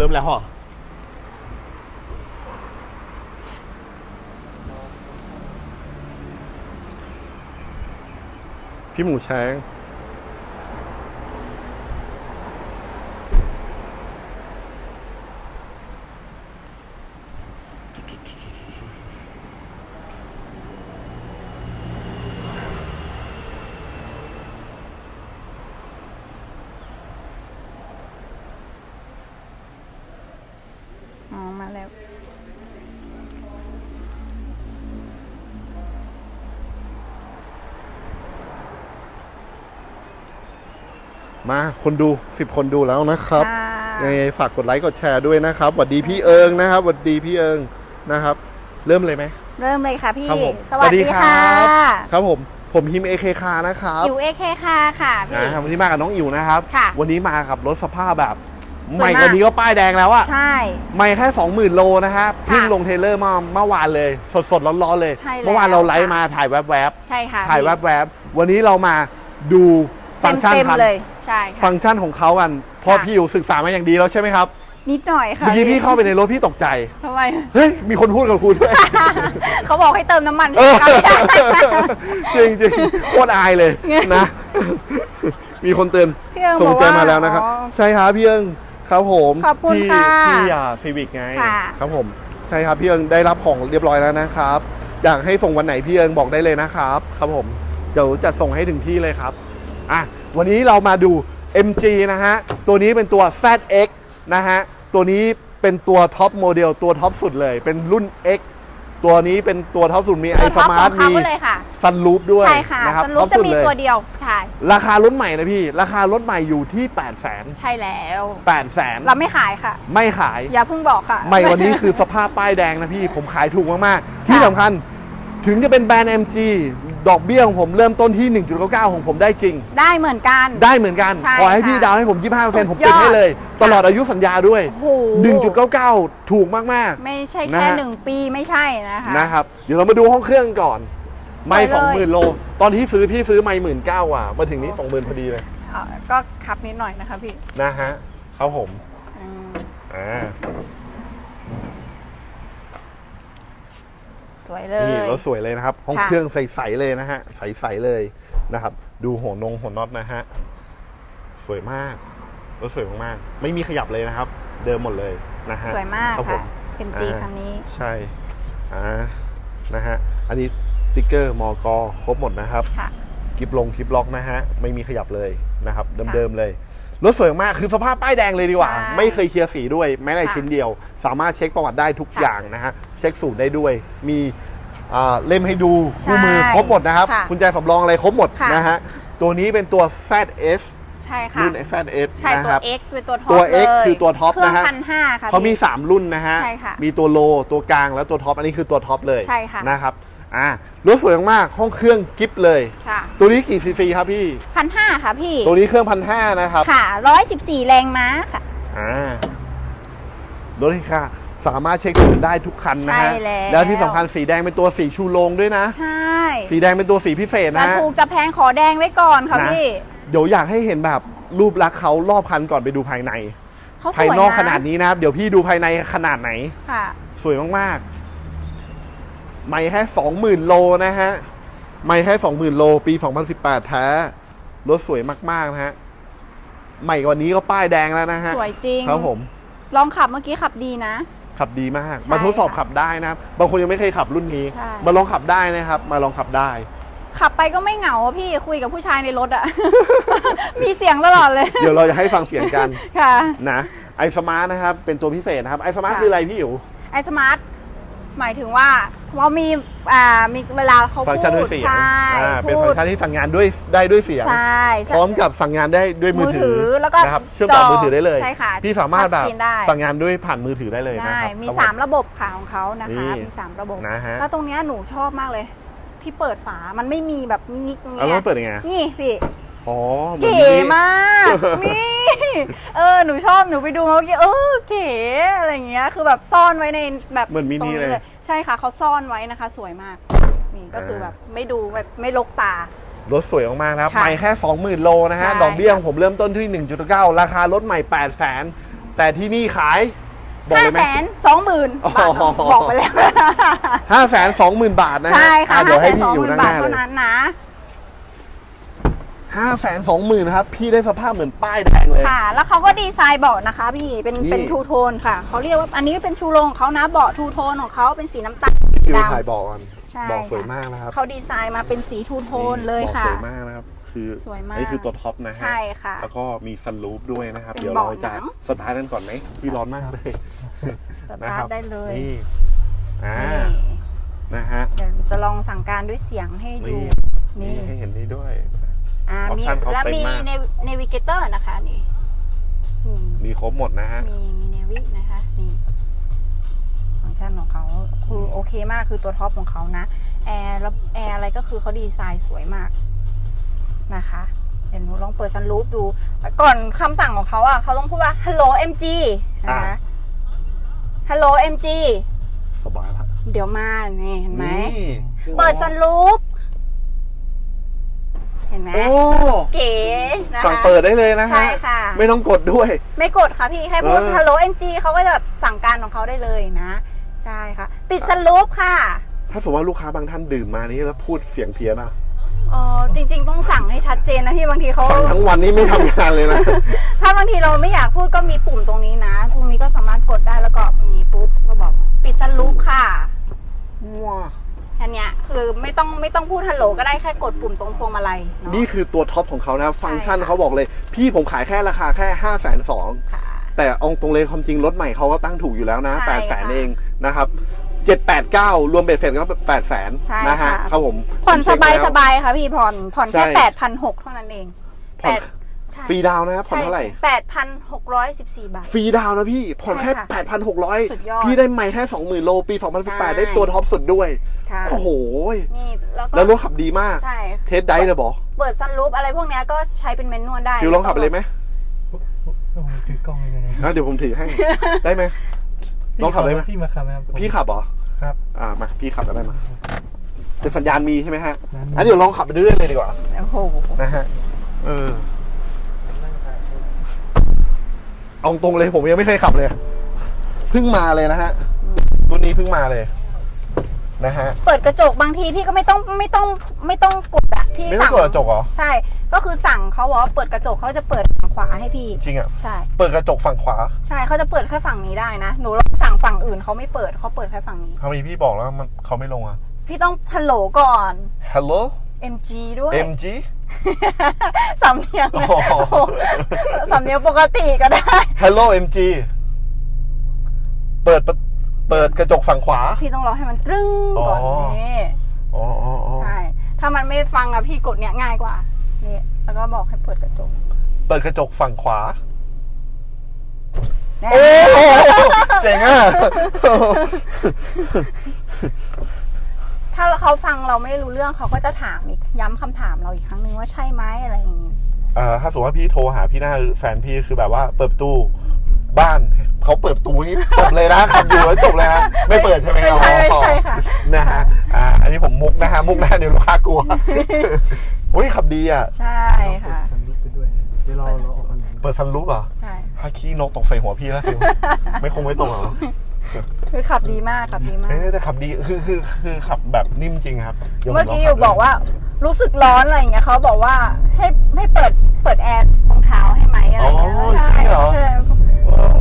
เริ่มแล้วเหรอพี่หมูแช้ง มาคนดูสิบคนดูแล้วนะครับค่ะยังไงฝากกดไลค์กดแชร์ด้วยนะครับสวัสดีพี่เอิงนะครับสวัสดีพี่เอิงนะครับ เริ่มเลยไหมเริ่มเลยค่ะพี่ครับผมสวัสดีสวัสดีครัค่ะบครับผม ผมฮิมเอเคคานะครับอยู่เอเคค่ะค่ะพี่นะครับวันนี้มากับน้องอิ๋วนะครับค่ะวันนี้มากับรถสภาพแบบสใหวยม่มากกว่านี้ก็ป้ายแดงแล้วอะใช่ใหม่แค่ 20,000 โลนะฮะเพิ่งค่ะลงเทรลเลอร์มาเมื่อวานเลย สดๆร้อนๆเลยใช่แล้วเมื่อวานเราไลฟ์ค่ะมาถ่ายแวบใช่ค่ะๆถ่ายแวบๆวันนี้เรามาดูฟังก์ชันเต็มคันๆเลย ใช่ค่ะ ฟังก์ชันของเขากันเพราะค่ะ พี่อยู่ศึกษามาอย่างดีแล้วใช่ไหมครับ นิดหน่อยค่ะเมื่อกี้พี่เข้าไปในรถพี่ตกใจ ทำไม เฮ้ย มีคนพูดกับคุณด้วย เขาบอกให้เติมน้ำมัน เออใช่ไหมคะจริงจริงๆโคตรอายเลยนะ มีคนเตือนพี่เอิงส่บงอกใจว่ามาแล้วนะครับ อ๋อใช่ครับพี่เอิงครับผมขอบคุณพี่ค่ะพี่อ่าซีวิกไงค่ะ ครับผม ใช่ครับพี่เอิงได้รับของเรียบร้อยแล้วนะครับ อยากให้ส่งวันไหนพี่เอิงบอกได้เลยนะครับ ครับผมเดี๋ยวจัดส่งให้ถึงที่เลยครับอะ วันนี้เรามาดู MG นะฮะ ตัวนี้เป็นตัว ZX นะฮะ ตัวนี้เป็นตัวท็อปโมเดลตัวท็อปสุดเลย เป็นรุ่น X ตัวนี้เป็นตัวท็อปสุดมีไอตัวสท็อปมาขร์อทงเขามีเลยค่ะซันรูปด้วยใช่ค่ะนะครับสรุท็ปอปจะสุดมีเลยตัวเดียวใช่ราคารถใหม่นะพี่ ราคารถใหม่อยู่ที่ 8 0 0 0 0 0ใช่แล้ว8 0 0 0เราไม่ขายค่ะ0ไม่ขาย อย่าเพิ่งบอกค่ะ ใหม่วันนี้คือสภาพป้ายแดงนะพี่ ผมขายถูกมาก ๆ ที่สำคัญถึงจะเป็นแบรนด์ MG ดอกเบี้ยของผมเริ่มต้นที่ 1.99 ของผมได้จริง ได้เหมือนกัน ได้เหมือนกัน ใช่ขอให้พี่ค่ะดาวน์ให้ผม 25%ผมสุดยอดติดให้เลย ตลอดอายุสัญญาด้วย โอ้โห 1.99 ถูกมาก ไม่ใช่นะแค่ฮะ หนึ่งปีไม่ใช่นะคะ ๆ นะครับ เดี๋ยวเรามาดูห้องเครื่องก่อน ไม่สวยเลย 20,000 โล ตอนที่ซื้อพี่ซื้อไม่หมื่นเก้าอะ มาถึงนี้ 20,000 พอดีเลย เอ่อก็ขับนิดหน่อยนะคะพี่นะฮะครับผม อืมอ่า สวยเลย นี่รถสวยเลยนะครับ ห้องค่ะ เครื่องใสๆเลยนะฮะ ใสๆเลยนะครับ ดูหัวนงหัวน็อตนะฮะ สวยมาก รถสวยมากๆ ไม่มีขยับเลยนะครับ เดิมหมดเลยนะฮะสวยมากรับผ ค่ะม MG อ่า คันนี้ ใช่ อ่า นะฮะ อันนี้สติ๊กเกอร์มอกครบหมดนะครับ ค่ะ คลิปลงคลิปล็อกนะฮะ ไม่มีขยับเลยนะครับ เดิมๆเลย รถสวยมากคือสภาพป้ายแดงเลยดีกว่า ใช่ไม่เคยเคลียร์สีด้วยแม้แต่ค่ะชิ้นเดียว สามารถเช็คประวัติได้ทุกค่ะ อย่างนะฮะ เช็คสูตรได้ด้วย มีอ่าเล่มให้ดูใช่คู่มือครบหมดนะครับค่ะกุญแจสำรองอะไรครบหมดค่ะ นะฮะตัวนี้เป็นตัว ZS ใช่ค่ะ รุ่น ZS ใช่นะตัควรับ X เป็นตัวท็อปตัว X เลยคือตัวท็อปเครื่องนะฮะ พันห้าค่ะเขามี พี่ 3 รุ่นนะฮะ ใช่ค่ะมีตัวโลตัวกลางแล้วตัวท็อป อันนี้คือตัวท็อปเลยใช่ค่ะ นะครับอ่ารถสวยมากๆห้องเครื่องกิฟเลย ค่ะตัวนี้กี่ซีซีครับพี่ พันห้าค่ะพี่ ตัวนี้เครื่องพันห้านะครับค่ะร้อยสิบสี่แรงม้าค่ะ อ่ารถที่ค่ะ สามารถเช็คสูตรได้ทุกคันนะฮะใช่แล้ว แล้วที่สำคัญสีแดงเป็นตัวสีชูโรงด้วยนะ ใช่สีแดงเป็นตัวสีพิเศษจะนะฮะ ถูกจะแพงขอแดงไว้ก่อนค่ะนะ พี่เดี๋ยวอยากให้เห็นแบบรูปลักษณ์เขารอบคันก่อนไปดูภายใน เขาสภายวยนอกนะขนาดนี้นะครับ เดี๋ยวพี่ดูภายในขนาดไหน ค่ะ สวยมากๆ ไม่แค่สองหมื่นโลนะฮะ ไม่แค่สองหมื่นโลปี 2018 แท้ รถสวยมาก ๆ นะฮะ ใหม่กว่านี้ก็ป้ายแดงแล้วนะฮะสวยจริง ครับผม ลองขับเมื่อกี้ขับดีนะ ขับดีมาก ใช่มาทดสอบค่ะขับได้นะครับบางคนยังไม่เคยขับรุ่นนี้ ใช่ มาลองขับได้นะครับ มาลองขับได้ ขับไปก็ไม่เหงาอะพี่คุยกับผู้ชายในรถอะ มีเสียงตลอดเลย เดี๋ยวเราจะให้ฟังเสียงกัน ค่ะ นะไอสมาร์ทนะครับ เป็นตัวพิเศษนะครับไอสมาร์ทค่ะ คืออะไรพี่อยู่ ไอสมาร์ท หมายถึงว่าเรามีอ่ามีเวลาเขาฟังก์ชันด้วยเสียงใช่อ่าเป็นพูฟังดก์ชันที่สั่งงานด้วยได้ด้วยเสียง ใช่พร้อมกับสั่งงานได้ด้วยมือถืมือถือแล้วก็นะครับเชื่อมต่อจอมือถือได้เลย ใช่ค่ะพี่สามารถแบบทัชสกรีนได้ สั่งงานด้วยผ่านมือถือได้เลยนะได้ ครับมีครับสามระบบค่ะของเขานะคะ นี่ มีสามระบบ นะฮะแล้วตรงเนี้ยหนูชอบมากเลย ที่เปิดฝา มันไม่มีแบบนิกๆตรงเอาเนี้แล้วยเปิดยังไงนี่พี่ อ๋อเหมือนเก๋มินิมาก นี่ เออหนูชอบหนูไปดูมาเมื่อกี้เออเก๋อะไรอย่างเงี้ยคือแบบซ่อนไว้ในแบบเหมือนมินิตรงเลย ใช่ค่ะเขาซ่อนไว้นะคะ สวยมากนี่ก็คือแบบไม่ดูแบบไม่ลกตา รถสวยมากๆนะครับค่ะใหม่แค่ 20,000 โลนะฮะ ใช่ ดอกเบี้ยของผมเริ่มต้นที่ 1.9 ราคารถใหม่ 8 0 0 0 0 0แต่ที่นี่ขาย บอกห้าเลยไหม แสนสองหมื่นอ๋อบาทบอกไปแล้วห้าแสนสองหมื่นบาทนะฮะใช่ค่ะอ่เดี๋ยวให้ห้าแสนพี่สองอหยู่มื่นด้านหบาทน้าเลเท่าย นั้นนะ ห้าแสนสองหมื่นครับ พี่ได้สภาพเหมือนป้ายแดงเลย ค่ะ แล้วเขาก็ดีไซน์เบาะนะคะ พี่เป็นนี่ เป็นทูโทนค่ะเขาเรียกว่าอันนี้เป็นชูโรงของเขานะเบาะทูโทนของเขาเป็นสีน้ำตาลพี่ดมาถ่ายบอกก่อนใช่ บอกสวยค่ะมากนะครับเขาดีไซน์มาเป็นสีทูโทนเลยบอกค่ะสวยมากนะครับ คือสวยมาก อันนี้คือตัวท็อปนะฮะ ใช่ค่ะ แล้วก็มีซันรูฟด้วยนะครับ เป็นเดี๋ยวเราเบาะจะหนัง สตาร์ทกันก่อนไหมพี่ร้อนมากเลยสนะตาคร์รัทได้เลยนี่อ่านี่นะฮะเดี๋ยวจะลองสั่งการด้วยเสียงให้ดูนี่นี่นี่ให้เห็นนี่ด้วย อ่ามี option เขาแล้วเต็มมีมาก เนวิเกเตอร์นะคะนี่อืม มีครบหมดนะฮะ มีมีเนวินะคะนี่ฟังก์ชันของเขาคือโอเคมากคือตัวท็อปของเขานะ แอร์แล้วแอร์อะไรก็คือเขาดีไซน์สวยมากนะคะ เดี๋ยวหนูลองเปิดซันรูฟดู ก่อนคำสั่งของเขาอะเขาต้องพูดว่า hello mg นะคะ อ่า hello mg สบายละเดี๋ยวมา นี่เห็นไหม นี่เปิดซันรูฟ เห็นไหมโอ้เก๋นะคะ สั่งเปิดได้เลยนะฮะใช่ค่ะ ไม่ต้องกดด้วย ไม่กดค่ะพี่แค่พูดเออ hello mg เขาก็จะแบบสั่งการของเขาได้เลยนะใช่ค่ะ ปิดสลูปค่ะถ้าสมมติว่าลูกค้าบางท่านดื่มมานี่แล้วพูดเสียงเพี้ยนอะอ๋อจริง ๆ ต้องสั่งให้ชัดเจนนะพี่บางทีเขา สั่งทั้งวันนี้ไม่ทำงานเลยนะ ถ้าบางทีเราไม่อยากพูดก็มีปุ่มตรงนี้นะตรงนี้ก็สามารถกดได้แล้วก็อย่างนี้ปุ๊บก็บอก ปิดสลูปค่ะ ว้า แค่เนี้ยคือไม่ต้องไม่ต้องพูดฮัลโหลก็ได้แค่กดปุ่มตรงพวงมาลัยเนาะ นี่คือตัวท็อปของเขานะฟังก์ชันค่ะเขาบอกเลย พี่ผมขายแค่ราคาแค่ห้าแสนสองค่ะ แต่เอาตรงเลยความจริงรถใหม่เขาก็ตั้งถูกอยู่แล้วนะใช่แปดแสนค่ะเองนะครับเจ็ดแปดเก้ารวมเบ็ดเสร็จก็แปดแสนใช่นะฮะค่ะ ครับผมผ่อนผมสเช็คบายแล้ว สบายค่ะพี่ผ่อนผ่อนแค่ใช่ แปดพันหกเท่านั้นเองผ่อนแปด ใช่ฟรีดาวน์นะครับผ่อนเท่าไหร่ แปดพันหกร้อยสิบสี่บาท ฟรีดาวน์นะพี่ ผ่อนแค่ ใช่ค่ะแปดพันหกร้อยสุดยอดพี่ได้ไม่แค่สองหมื่นโลปีสองพันสิบแปดใช่ได้ตัวท็อปสุดด้วย ค่ะ โอ้โห นี่แล้วก็แล้วรถขับดีมาก ใช่เทสได้เลยบอเปิดซันรูปอะไรพวกเนี้ยก็ใช้เป็นเมนนวลได้ฟิวลองขับไปเลยไหมผมถือกล้องยังไงอะเดี๋ยวผมถือให้ ได้ไหม ลองขับได้ไหม พี่มาขับไหมครับผม พี่ขับเหรอครับ อ่ามาพี่ขับก็ได้มาแต่สัญญาณมีใช่ไหมฮะนั้นอันเดี๋ยวลองขับไปเรื่อยๆเลยดีกว่า โอ้โห นะฮะ เออ เอาตรงเลยผมยังไม่เคยขับเลยเพิ่งมาเลยนะฮะรุ่นนี้เพิ่งมาเลยนะฮะ เปิดกระจกบางทีพี่ก็ไม่ต้องไม่ต้องไม่ต้องกดอะที่ไม่ต้องสั่งกดกระจกเหรอ ใช่ ก็คือสั่งเขาบอกว่าเปิดกระจกเขาจะเปิดฝั่งขวาให้พี่ จริงอะ ใช่ เปิดกระจกฝั่งขวาใช่เขาจะเปิดแค่ฝั่งนี้ได้นะ หนูลองสั่งฝั่งอื่นเขาไม่เปิดเขาเปิดแค่ฝั่งนี้ ทำไมพี่บอกแล้วมันเขาไม่ลงอะ พี่ต้องฮัลโหลก่อน Hello MG ด้วย MG สำเนียงอ๋อโอ้โห สำเนียงปกติก็ได้ Hello MG เปิดประเปิดกระจกฝั่งขวา พี่ต้องรอให้มันตรึ้งก่อนอ๋อ นี่อ๋ออ๋ออ๋อใช่ถ้ามันไม่ฟังอะพี่กดเนี้ยง่ายกว่านี่แล้วก็บอกให้เปิดกระจกเปิดกระจกฝั่งขวา แน่โอ้โหเจ๋งอะ ถ้าเขาฟังเราไม่รู้เรื่องเขาก็จะถามอีกย้ำคำถามเราอีกครั้งหนึ่งว่าใช่ไหมอะไรอย่างนี้ เอ่อถ้าสมมติว่าพี่โทรหาพี่หน้าแฟนพี่คือแบบว่าเปิดประตูบ้านเขาเปิดประตูนี่จบเลยนะขับอยู่แล้วจบเลยนะไม่เปิดใช่ไหมไม่ใช่อ๋อไม่ใช่ค่ะ นะฮะอ่าอันนี้ผมมุกนะฮะมุกหน้าเดี๋ยวลูกค้ากลัวอุ้ยขับดีอะ ใช่ค่ะ สันลุกไปด้วยเดี๋ยวเราเราออกกันเปิดฟันลุกเหรอใช่ถ้าขี้นกตกใส่หัวพี่แล้วฟิวไม่คงไม่ตกหรอก คือขับดีมากขับดีมากเอ้ยแต่ขับดีคือคือคือขับแบบนิ่มจริงครับดี๋ยวผเมื่อกี้ลงอยู่ขับอกว่ารู้สึกร้อนอะไรอย่างเงี้ยเขาบอกว่าให้ให้เปิดเปิดแอร์รองเท้าให้ไหมอะไรอ๋ออย่างเงี้ยจริงเหรอใช่เออ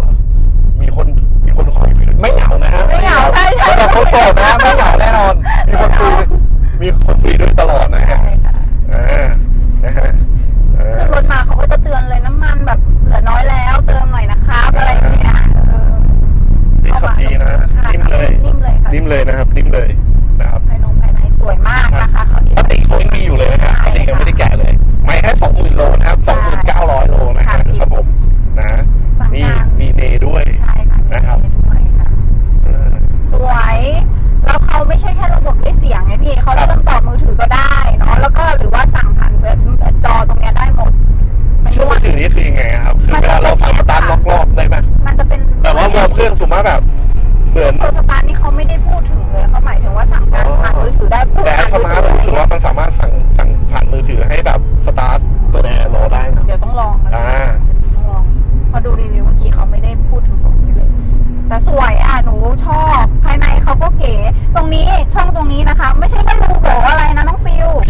มีคนมีคนคอยคุยไม่เหงานะฮะไม่เหงาใช่ใช่สำหรับคนโสดนะไม่เหงาแน่นอน มีคนคุยมีคนคุยด้วยตลอดนะฮะใช่ค่ะเออนะฮะเออ ขึ้นรถมาเขาก็จะเตือนเลยน้ำมันแบบเหลือน้อยแล้วเติมหน่อยนะครับอะไรอย่างเงี้ยเออ ดีขับดีนะค่ะนิ่มเลย นิ่มเลยค่ะนิ่มเลยนะครับ นิ่มเลยนะครับภายนอกภายในสวยมากนะคะเขาดี ปกติเขายังมีอยู่เลยนะฮะปกติยังไม่ได้แกะเลย ไม่แค่สองหมื่นโลนะครับสองหมื่นเก้าร้อยโลนะฮะ ค่ะพี่ ครับผม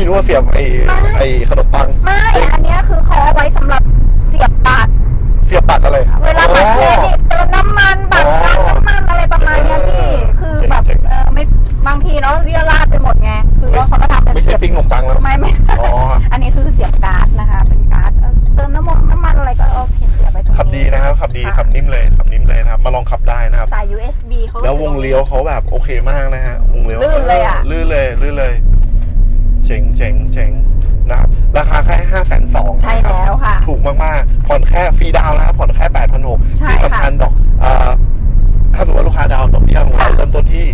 นึกว่าเสียบไอ้ไอ้ขนมปัง ไม่ อันเนี้ยคือเขาเอาไว้สำหรับเสียบบัตร เสียบบัตรอะไร เวลาบัตรเครดิตเติมน้ำมันบัตรค่าน้ำมันอะไรประมาณเนี้ยพี่ คือแบบเออไม่บางทีเนาะเรียราดไปหมดไง คือว่าเขาก็ทำเป็น ไม่ เสี ใช่ ยบ ปิ้งขนมปังแล้ว ไม่ไม่ อ๋อ อันนี้คือเสียบการ์ดนะคะ เป็นการ์ดเออเติมน้ำมันน้ำมันอะไรก็เอาเสียบไปตรงนี้ ขับดีนะครับขับดีขับนิ่มเลยขับนิ่มเลยนะครับ มาลองขับได้นะครับ สาย USB เขา แล้ววงเลี้ยวเขาแบบโอเคมากนะฮะวงเลี้ยว ลื่นเลยอะ ลื่นเลยลื่นเลย เจ๋งเจ๋งเจ๋งนะครับราคาแค่ห้าแสนสอง ใช่แล้วค่ะ ถูกมากๆ ผ่อนแค่ฟรีดาวน์นะครับผ่อนแค่แปดพันหก ใช่ ที่ ค่ะ สำคัญดอกเอ่อถ้าสมมติว่าลูกค้าดาวน์ดอกเบี้ยของเรา ค่ะ เริ่มต้นที่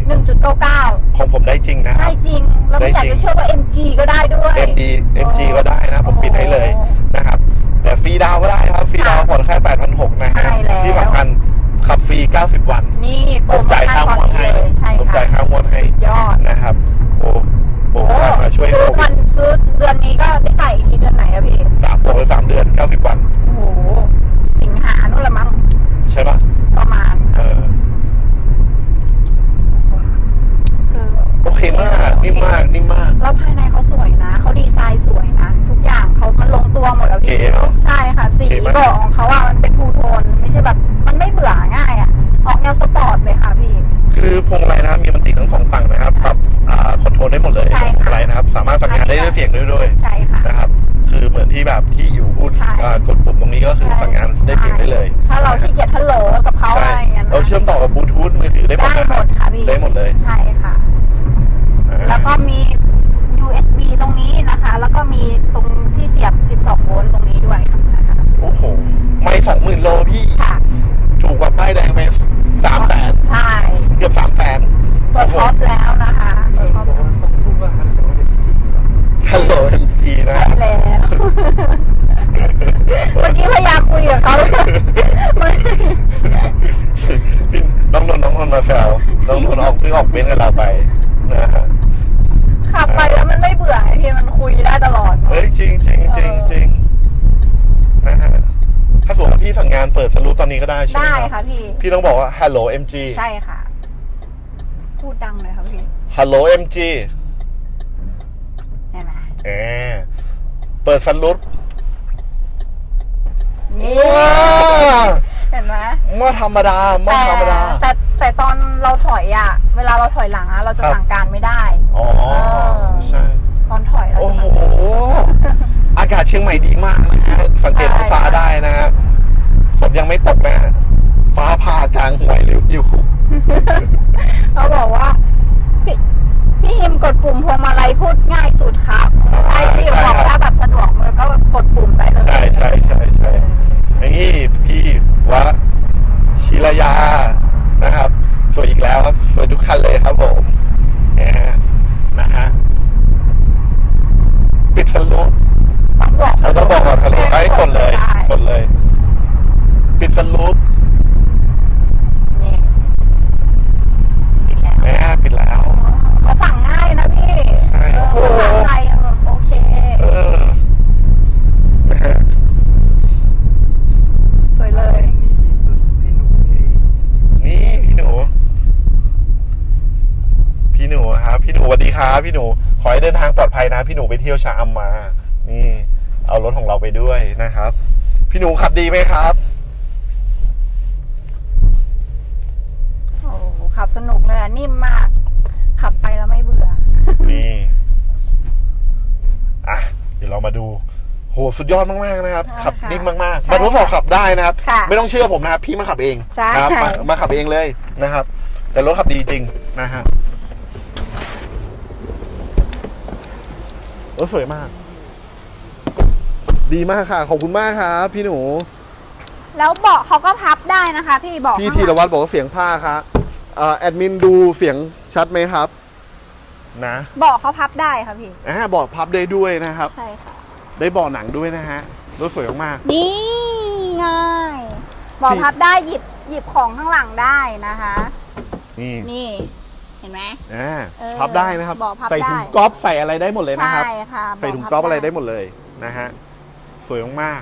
1.99 ของผมได้จริงนะครั ได้ บ จริง แล้วไม่อยาก ได้จริง จะเชื่อว่า MG ก็ได้ด้วย MD MG ก็ได้นะผมปิดให้เลยนะครับ แต่ฟรีดาวน์ก็ได้ครับ ฟรีดาวน์ผ่อนแค่8,600นะฮะ ใช่แล้ว ที่สำคัญขับฟรี 90 วัน นี่โปผรมโมจ่ายชั่นค่าตอนงวดนี้ให้เลยใช่ผมจ่ายค่ะค่างวดให้ยอด นะครับ โอ้โหมาช่วยซื้โคอวิวัด พี่พี่ต้องบอกว่า hello MG ใช่ค่ะ พูดดังเลยค่ะพี่ hello MG เห็นไหมแหมเปิดสรุปนี่ว้าเห็นไหมไม่ธรรมดาไม่แต่ธรรมดา แต่แต่ตอนเราถอยอะ เวลาเราถอยหลังอะเราจะครับ สั่งการไม่ได้ อ๋อ ใช่ ตอนถอยเราโอ้จะโหสั่งอากาศเชียงใหม่ดีมากนะฮะสังเกตท้องฟ้าได้นะฮะฝนยังไม่ตกนะฮะ ฟ้าผ่ากลางห่วยเลยอยู่เขาบอกว่า พี่พี่ฮิมกดปุ่มพวงมาลัยพูดง่ายสุดครับใช่พี่ใช่บอกครับถ้าแบบสะดวกมือก็แบบกดปุ่มได้เลยใช่ใช่ใช่ใช่นี่พี่วะชิรยานะครับสวยอีกแล้วครับ สวยทุกคันเลยครับผมแหมนะฮะ ปิดสลูป ต้องบอก เราต้องบอกก่อนฮัลโหลไอ้กดเลย ได้ กดเลย ปิดสลูป นี่ปิดแล้ว แหมปิดแล้ว เขาสั่งง่ายนะพี่ ใช่ เออ โอ้โห ภาษาไทยอะแบบโอเค เออนะฮะ สวยเลย พี่หนุ่มพี่ นี่พี่หนู พี่หนูครับพี่หนูสวัสดีครับพี่หนู ขอให้เดินทางปลอดภัยนะ พี่หนูไปเที่ยวชะอำมา นี่ เอารถของเราไปด้วยนะครับ พี่หนูขับ ดีไหมครับ โอ้โหขับสนุกเลยอะนิ่มมาก ขับไปแล้วไม่เบื่อ นี่อะเดี๋ยวเรามาดู โหสุดยอดมากๆนะครับค่ะขับนิ่มมากใช่ๆมาทดสอบขับได้นะครับ ค่ะไม่ต้องเชื่อผมนะครับ พี่มาขับเองใช่ นะครับมามาขับเองเลยนะครับ แต่รถขับดีจริงนะฮะรถสวยมาก ดีมากค่ะ ขอบคุณมากครับพี่หนู แล้วเบาะเขาก็พับได้นะคะพี่เบาะพี่ข้างธีหรลังวัตรบอกว่าเสียงผ้าครับเอ่อแอดมินดูเสียงชัดไหมครับนะเบาะเขาพับได้ค่ะพี่ อ่าบอกพับได้ด้วยนะครับ ใช่ค่ะ ได้เบอกหนังด้วยนะฮะรถสวยมาก นี่ง่ายเบาะสี่พับได้หยิบหยิบของข้างหลังได้นะคะๆนี่นี่เห็นไหม อ่าเออพับได้นะครับบอกพับใส่ถุงได้ ก๊อฟใส่อะไรได้หมดเลยนะครับ ใช่ค่ะใส่ถุงบก๊อฟพับอะไรได้หมดเลยนะฮะสวยมากๆนะฮะ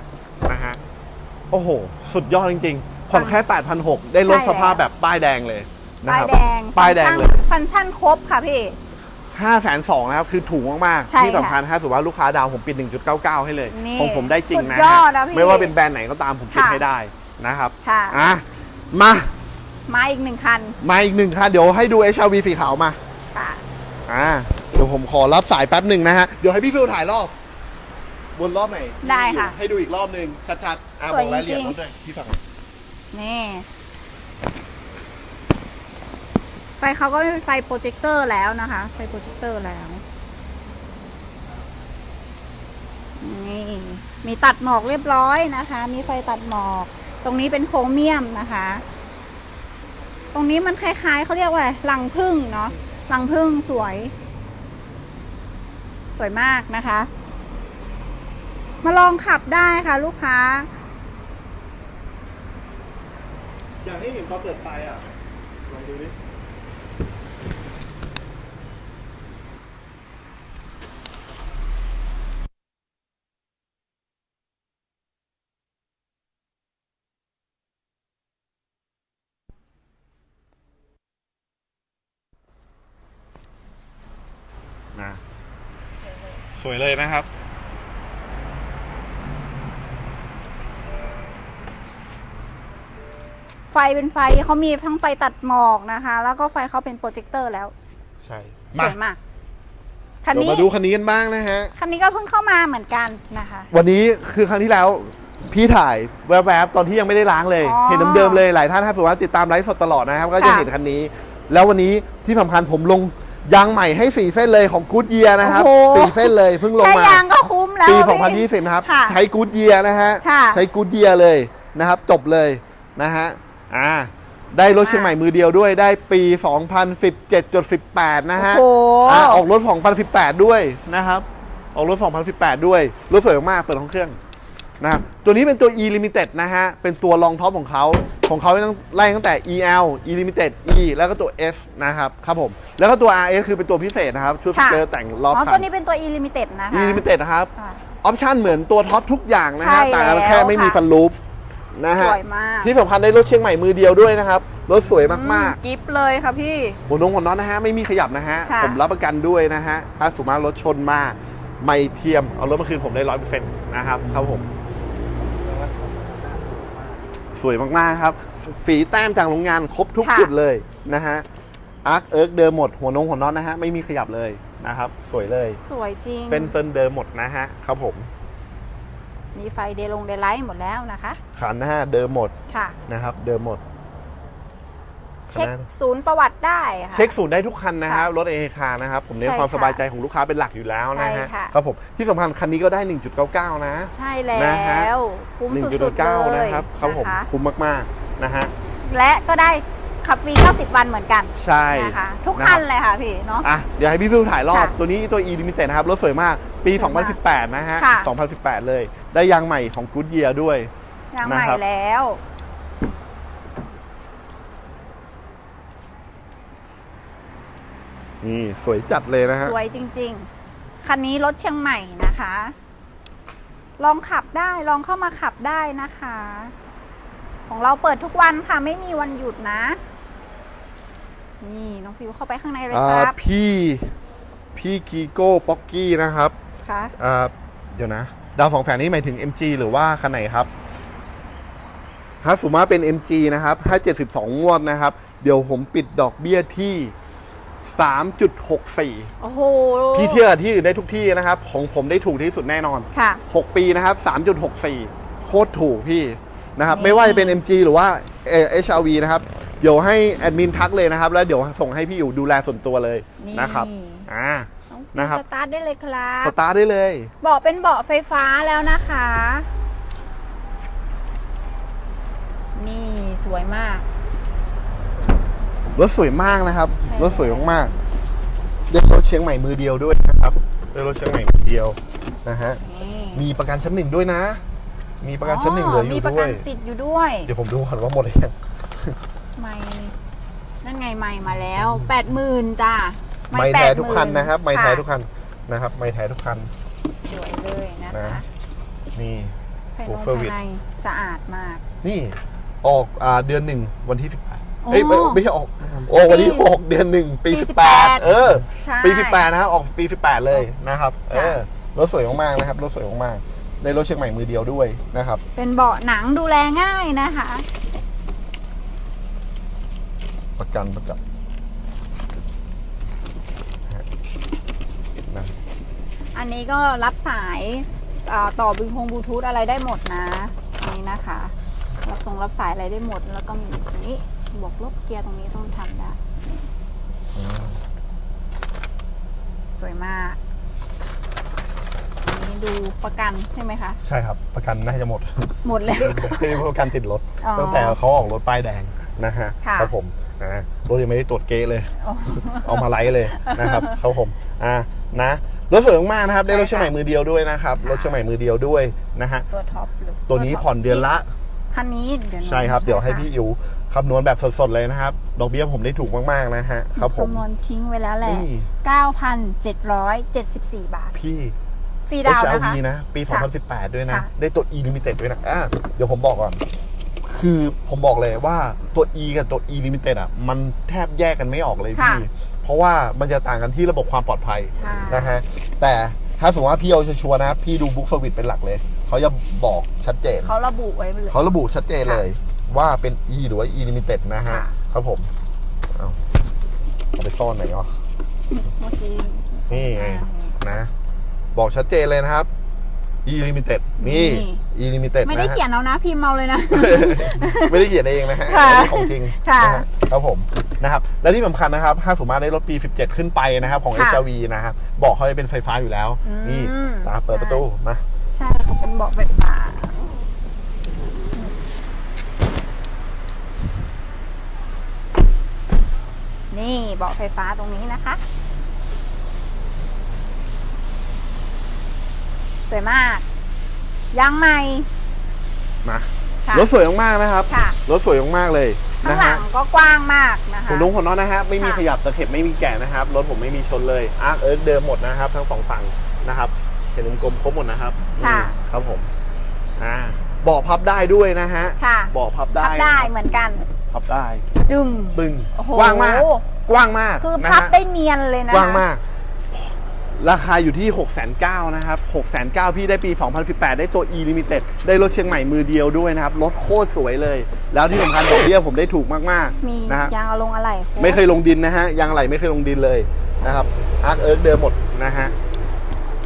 โอ้โห สุดยอดจริงๆผ่อนแค่ 8,600 ได้รถใช่สภาพแล้วแบบป้ายแดงเลยนะป้ายครับ แดงป้ายแดงเลย ฟังก์ชันครบค่ะพี่5 2 0 0 0นะครับ คือถูกมาก ใช่ๆ ที่สำคัญค่ะถ้าสมมติว่าลูกค้าดาวผมปิด 1.99 ให้เลยนี่ของผมได้จริงนะสุดยอดฮะนะพี่ไม่ว่าเป็นแบรนด์ไหนก็ตามผมปิดค่ะ ให้ได้นะครับค่ะ อะมามาอีกหนึ่งคันมาอีกหนึ่งคันเดี๋ยวให้ดู HRV สีขาวมาค่ะ อ่าเดี๋ยวผมขอรับสายแป๊บหนึ่งนะฮะ เดี๋ยวให้พี่ฟิลถ่ายรอบ บนรอบไหนได้ค่ะให้ดูอีกรอบหนึ่งชัดๆอะสบวยอกรายละเอียดจริง รถด้วยพี่ฝั่งนี่ ไฟเขาก็เป็นไฟโปรเจคเตอร์แล้วนะคะ ไฟโปรเจคเตอร์แล้ว นี่ มีตัดหมอกเรียบร้อยนะคะ มีไฟตัดหมอก ตรงนี้เป็นโครเมียมนะคะ ตรงนี้มันคล้ายๆเขาเรียกว่าอะไรรังพึ่งเนาะรังพึ่งสวย สวยมากนะคะ มาลองขับได้ค่ะลูกค้า อยากให้เห็นตอนเปิดไฟอะ ลองดูดิ นะ สวยเลยนะครับ ไฟเป็นไฟเขามีทั้งไฟตัดหมอกนะคะ แล้วก็ไฟเขาเป็นโปรเจคเตอร์แล้วใช่สวยมากคันเดี๋ยวนี้มาดูคันนี้กันบ้างนะฮะ คันนี้ก็เพิ่งเข้ามาเหมือนกันนะคะ วันนี้คือครั้งที่แล้วพี่ถ่ายแวบๆตอนที่ยังไม่ได้ล้างเลย อ๋อเห็นเดิมๆเลยหลายท่านถ้าสมมติว่าติดตามไลฟ์สดตลอดนะครับ ก็จะค่ะ เห็นคันนี้ แล้ววันนี้ที่สำคัญผมลงยางใหม่ให้4เส้นเลยของกูดเยียนะครับโอ้โห สี่เส้นเลยเพิ่งลงแค่มายางก็คุ้มแล้วปี พี่ 2020 นะครับ ค่ะใช้กูดเยียนะฮะ ค่ะ ใช้กูดเยียเลยนะครับ จบเลยนะฮะ อ่าได้รถเชียงใหม่มือเดียวด้วยได้ปี 2017.18 นะฮะโอ้โหอ่าออกรถ 2018 ด้วยนะครับ ออกรถ 2018 ด้วย รถสวยมากๆเปิดห้องเครื่องนะครับตัวนี้เป็นตัว e limited นะฮะ เป็นตัวรองท็อปของเขาของเขาต้องไล่ตั้งแต่ el e limited e แล้วก็ตัว f นะครับครับผมแล้วก็ตัว rs คือเป็นตัวพิเศษนะครับ ชุดสค่ะเกอร์แต่งรอบอ๋อคัตัวนนี้เป็นตัว e limited นะคะ e limited นะครับ ค่ะ ออปชั่นเหมือนตัวท็อปทุกอย่างนะฮะใช่ต่างกันแล้วแค่ไม่มีค่ะ ฟันลูป นะฮะสวยมากที่สำคัญได้รถเชียงใหม่มือเดียวด้วยนะครับ รถสวยมากกิฟเลยค่ะพี่ๆหัวนงหัวน็อตนะฮะไม่มีขยับนะฮะค่ะ ผมรับประกันด้วยนะฮะถ้าสมมติว่ารถชนมาไม่เทียมเอารถมาคืนผมได้ร้อยเปอร์เซ็นต์นะครับครับผมแล้วก็หน้าสวยมากสวยมาก ๆ ครับ ฝีแต้มจากโรงงานครบทุกค่ะ จุดเลยนะฮะอาร์คเอิร์กเดิมหมดหัวนงหัวน็อตนะฮะไม่มีขยับเลยนะครับ สวยเลย สวยจริงเส้นเส้นเดิมหมดนะฮะครับผม มีไฟเดลงเดลไลท์หมดแล้วนะคะขันนะฮะเดิมหมดค่ะ นะครับ เดิมหมดเช็คคะแนนศูนย์ประวัติได้ค่ะ เช็คศูนย์ได้ทุกคันนะครับค่ะรถเอคานะครับ ผมเน้นใช่ความค่ะสบายใจของลูกค้าเป็นหลักอยู่แล้วนะฮะใช่ค่ะครับผมที่สำคัญคันนี้ก็ได้ 1.99 นะ ใช่แล้นะฮะวคุ้มสุดๆเล1.99ยนะครับครับผมนะคะคุ้มมากๆนะฮะและก็ได้ขับฟรี 90 วันเหมือนกัน ใช่นะคะทุกนะคัรันบเลยค่ะพี่เนาะอะเดี๋ยวให้พี่ฟิวถ่ายรอบค่ะตัวนี้ตัว e limited นะครับ รถสวยมาก ปีสวยมาก2018 นะฮะค่ะ2018 เลย ได้ยางใหม่ของ Goodyear ด้วย ยางใหม่นะครับ แล้ว นี่สวยจัดเลยนะฮะ สวยจริง ๆ คันนี้รถเชียงใหม่นะคะ ลองขับได้ ลองเข้ามาขับได้นะคะ ของเราเปิดทุกวันค่ะ ไม่มีวันหยุดนะ นี่น้องฟิวเข้าไปข้างในเลยอ่าครับพี่พี่กีโก้ป๊อกกี้นะครับค่ะ อ่าเดี๋ยวนะ ดาวสองแฝงนี้หมายถึง MG หรือว่าคันไหนครับถ้าสมมติว่าเป็น MG นะครับถ้า72 งวดนะครับ เดี๋ยวผมปิดดอกเบี้ยที่ 3.64 โอ้โห พี่เที่ยวกับที่อื่นได้ทุกที่นะครับ ของผมได้ถูกที่สุดแน่นอน ค่ะ 6 ปีนะครับ 3.64 โคตรถูกพี่นะครับนี่ไม่ว่าจะเป็น MG หรือว่าเอ่อ HRV นะครับ เดี๋ยวให้แอดมินทักเลยนะครับ แล้วเดี๋ยวส่งให้พี่อยู่ดูแลส่วนตัวเลยนะครับ อ่า น้องฟิวนะครับ สตาร์ทได้เลยครับสตาร์ทได้เลย เบาะเป็นเบาะไฟฟ้าแล้วนะคะ นี่สวยมาก รถสวยมากนะครับ ใช่ รถสวยมากๆได้รถเชียงใหม่มือเดียวด้วยนะครับได้รถเชียงใหม่มือเดียวนะฮะ นี่มีประกันชั้นหนึ่งด้วยนะ มีประกันชั้นหนึ่งเหลืออมียู่ประด้กัวนย ติดอยู่ด้วย เดี๋ยวผมดูก่อนว่าหมดหรือยัง ไม่นั่นไงไม่มาแล้วแปดหมื่นจ้า ไม่แท้ทุกคัน80,000นะครับ ไม่แท้ทุกคันนะครับ ไม่แท้ทุกคันสวยเลยนะนะคะนี่ภายนอก Overweight ภายในสะอาดมาก นี่ออกอ่าเดือนหนึ่งวันที่เอ้ยไม่ไม่ใช่ออกโอ้วันนี้หกเดือนหนึ่งปีปีสิบแปด18เออใช่ปีสิบแปดนะครับออกปีสิบแปดเลยนะครับ เอค่ะอรถสวยมากๆนะครับรถสวยมากๆในรถเชียงใหม่มือเดียวด้วยนะครับ เป็นเบาะหนังดูแลง่ายนะคะ ประกันประกันนะ อันนี้ก็รับสายอ่าต่อบลูทูธบลูทูธอะไรได้หมดนะอันนี่นะคะ รับส่งรับสายอะไรได้หมด แล้วก็มีตรงนี้บวกลบเกียร์ตรงนี้ต้องทำได้ สวยมากอันนี้ดูประกันใช่ไหมคะ ใช่ครับ ประกันน่าจะหมด หมดเลยประกันติดรถอ๋อตั้งแต่เขาออกรถป้ายแดงนะฮะค่ะครับผมอ่ารถยังไม่ได้ตรวจเก๊เลยโอ้เอามาไลฟ์เลยนะครับครับผมอ่านะ รถสวยมากๆนะครับ ได้รถใช่เชียงใหม่มือเดียวด้วยนะครับค่ะรถเชียงใหม่มือเดียวด้วยนะฮะ ตัวท็อปเลยตัวนี้ผ่อนเดือนละ คันนี้เดี๋ยวหนูใช่ครับ เดี๋ยวให้ค่ะพี่อิ๋วคำนวณแบบสดๆเลยนะครับ ดอกเบี้ยผมได้ถูกมากๆนะฮะ ครับผมคำนวณทิ้งไว้แล้วแหละนี่9,774 บาท พี่ฟรีดาวน์นะคะ HRV นะ ปีค่ะ2018 ด้วยนะค่ะได้ตัว E Limited ด้วยนะอะเดี๋ยวผมบอกก่อน คือผมบอกเลยว่าตัว E กับตัว E Limited อะมันแทบแยกกันไม่ออกเลยพี่เพราะว่ามันจะต่างกันที่ระบบความปลอดภัยใช่ นะฮะแต่ถ้าสมมติว่าพี่เอาชัวร์ๆนะพี่ดูบุ๊กสวิตเป็นหลักเลย เขาจะบอกชัดเจน เขาระบุไว้เลย เขาระบุชัดเจนเลยว่าเป็น E หรือว่า E Limited นะฮะ ค่ะ ครับผมเอาเอาไปซ่อนไหนวะเมื่อกี้นี่ไง อ่า นะ บอกชัดเจนเลยนะครับ E Limited นี่นี่ E Limited ไม่ได้นะฮะเขียนเอานะพิมพ์เอาเลยนะ ไม่ได้เขียนเองนะฮะค่ะอันนี้ของจริงค่ะนะฮะครับผมนะครับและที่สำคัญนะครับถ้าสมมติได้รถปี 17 ขึ้นไปนะครับ ของค่ะ HRV นะครับบอกเขาจะเป็นไฟฟ้าอยู่แล้วอืมนี่นะเปิดประตูมาใช่เขาเป็นเบาะไฟฟ้านี่เบาะไฟฟ้าตรงนี้นะคะ วยมากยางใหม่ มาค่ะรถสวยมากๆนะครับค่ะ รถสวยมากๆเลยข้างนะหลัฮะงก็กว้างมากนะคะคุณลุงคนน้องนะฮะไม่มีค่ะ ขยับตะเข็บไม่มีแกะนะครับรถผมไม่มีชนเลยอาร์คเอิร์กเดิมหมดนะครับ ทั้งสองฝั่งนะครับ เห็นกลมๆครบหมดนะครับค่ะนี่ครับผมอ่าเบาะพับได้ด้วยนะฮะค่ะเบาะพับได้พับได้นะครับเหมือนกัน พับได้ ดึง ตึงโอ้โห กว้างมาก กว้างมากคือนะพับฮะได้เนียนเลยนะคะกว้างมาก ราคาอยู่ที่ 6 9 0 0 0นะครับ 6 9 0 0 0พี่ได้ปี 2018 ได้ตัว E Limited ได้รถเชียงใหม่มือเดียวด้วยนะครับ รถโคตรสวยเลย แล้วที่สำคัญดอกเบี้ยผมได้ถูกมากมีๆนะฮะยางเอาลงอะไรไม่เคยลงดินนะฮะยางไหลไม่เคยลงดินเลยนะครับอาร์คเอิร์กเดิมหมดนะฮะ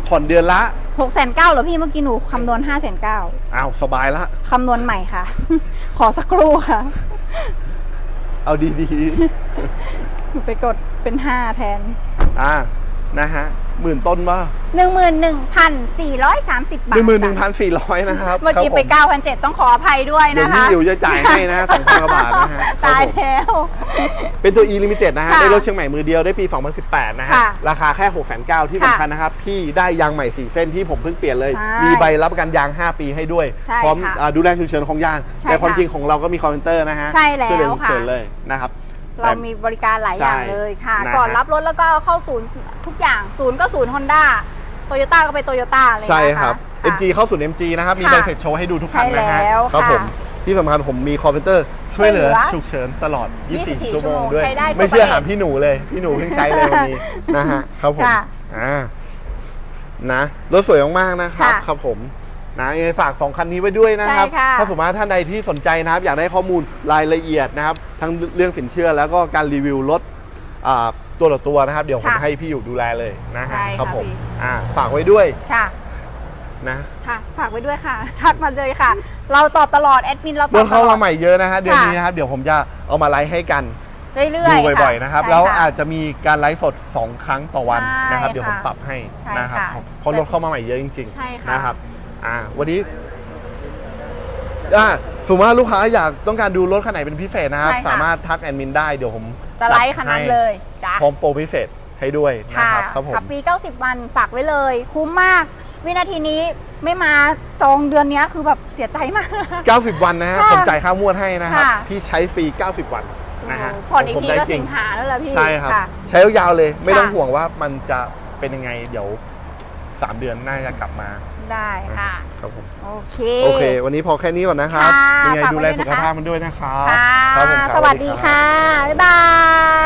ผ่อนเดือนละหกแสนเก้าเหรอพี่เมื่อกี้หนูคำนวณห้าแสนเก้าอ้าวสบายละ คำนวณใหม่ค่ะ ขอสักครู่ค่ะเอาดีหนูไปกดเป็นห้าแทนๆอ่านะฮะ หมื่นต้นว่าหนึ่งหมื่นหนึ่งพันสี่ร้อยสามสิบบาหทนึ่งหมื่นหนึ่งจ้ะพันสี่ร้อยนะครับเมื่อกี้ครับไปผเก้าพันเจ็ดต้องขออภัยด้วยเดี๋ยวนะคะพี่อิ๋วจะจ่ายให้นะสองพันกว่าบาทนะฮะครับตายผมแล้ว เป็นตัว e limited นะฮะค่ะได้รถเชียงใหม่มือเดียวได้ปี 2018 นะฮะค่ะราคาแค่6 9 0 0 0ที่ค่ะสำคัญนะครับ พี่ได้ยางใหม่ 4 เส้นที่ผมเพิ่งเปลี่ยนเลยใช่มีใบรับประกันยาง 5 ปีให้ด้วยใช่พร้อมค่ะอ่าดูแลฉุกเฉินของยางใช่แต่ความค่ะจริงของเราก็มีคอมเมนเตอร์นะฮะใช่แล้วช่วยเหลือฉุกค่ะเฉินเลยนะครับ เรามีบริการหลายอย่างใช่เลยค่ะ นะฮะ ก่อนรับรถแล้วก็เข้าศูนย์ทุกอย่างศูนย์ก็ศูนย์ฮอนด้าโตโยต้าก็ไปโตโยต้าเลยนะคะใช่ครับะ MG เข้าสู่ MG นะครับ มีค่ะใบเสร็จโชว์ให้ดูทุกคันนะฮะใช่แล้วครับค่ะผมที่สำคัญผมมีคอมพิวเตอร์ช่วยเหลือช่วยเหลือฉุกเฉินตลอด 24 24ชั่วโมงด้วย ใช้ได้ทั่วไม่เชื่อประเทศถามพี่หนูเลย พี่หนูเพิ่งใช้เลยวันนี้ นะฮะครับผมค่ะอ่านะรถสวยมากๆนะครับค่ะ ครับผม นะยังไงฝาก 2 คันนี้ไว้ด้วยนะครับ ใช่ค่ะถ้าสมมติว่าท่านใดที่สนใจนะครับ อยากได้ข้อมูลรายละเอียดนะครับ ทั้งเรื่องสินเชื่อแล้วก็การรีวิวรถอ่าตัวต่อตัวนะครับ เดี๋ยวผมค่ะให้พี่อยู่ดูแลเลยนะฮะใช่ค่ะครับผมพี่ อ่าฝากไว้ด้วยค่ะ นะค่ะ ฝากไว้ด้วยค่ะ ทักมาเลยค่ะ เราตอบตลอด แอดมินเราตรอถบตเข้าลอมาดใหม่เยอะนะฮะเดือนค่ะนี้นะครับเดี๋ยวผมจะเอามาไลฟ์ให้กัน เรื่อยดูๆบ่อยๆนะครับ ใช่ แล้วอาจจะมีการไลฟ์สด 2 ครั้งต่อวันใช่นะครับ เดี๋ยวผมค่ะปรับให้ใช่นะครับค่ะเพราะรถเข้ามาใหม่เยอะจริงใช่ค่ะ ๆนะครับ อ่าวันนี้อ่าสมมติว่าลูกค้าอยากต้องการดูรถคันไหนเป็นพิเศษนะครับ ใช่ค่ะ สามารถทักแอดมินได้เดี๋ยวผมจะไลฟ์คันนั้นให้เลยจ้ะพร้อมโปรพิเศษให้ด้วยนะค่ะครับครับผม ขับฟรี 90 วันฝากไว้เลย คุ้มมาก วินาทีนี้ไม่มาจองเดือนนี้คือแบบเสียใจมาก 90 วันนะฮะค่ะผมจ่ายค่างวดให้นะครับ ค่ะ พี่ใช้ฟรี 90 วันนะฮะผ่อนอีกผมทีได้ก็จริสิงงหาแล้วล่ะพี่ใช่ครับค่ะใช้ยาวๆเลย ไม่ต้องค่ะ ห่วงว่ามันจะเป็นยังไงเดี๋ยว 3 เดือนน่าจะกลับมา ได้ค่ะ ครับผมโอเค โอเค วันนี้พอแค่นี้ก่อนนะครับค่ะยังไงฝากดูไว้แลด้วยนะคะสุขภาพมันด้วยนะครับค่ะ ครับผมรับสวัสดีรับค่ะ บ๊ายบาย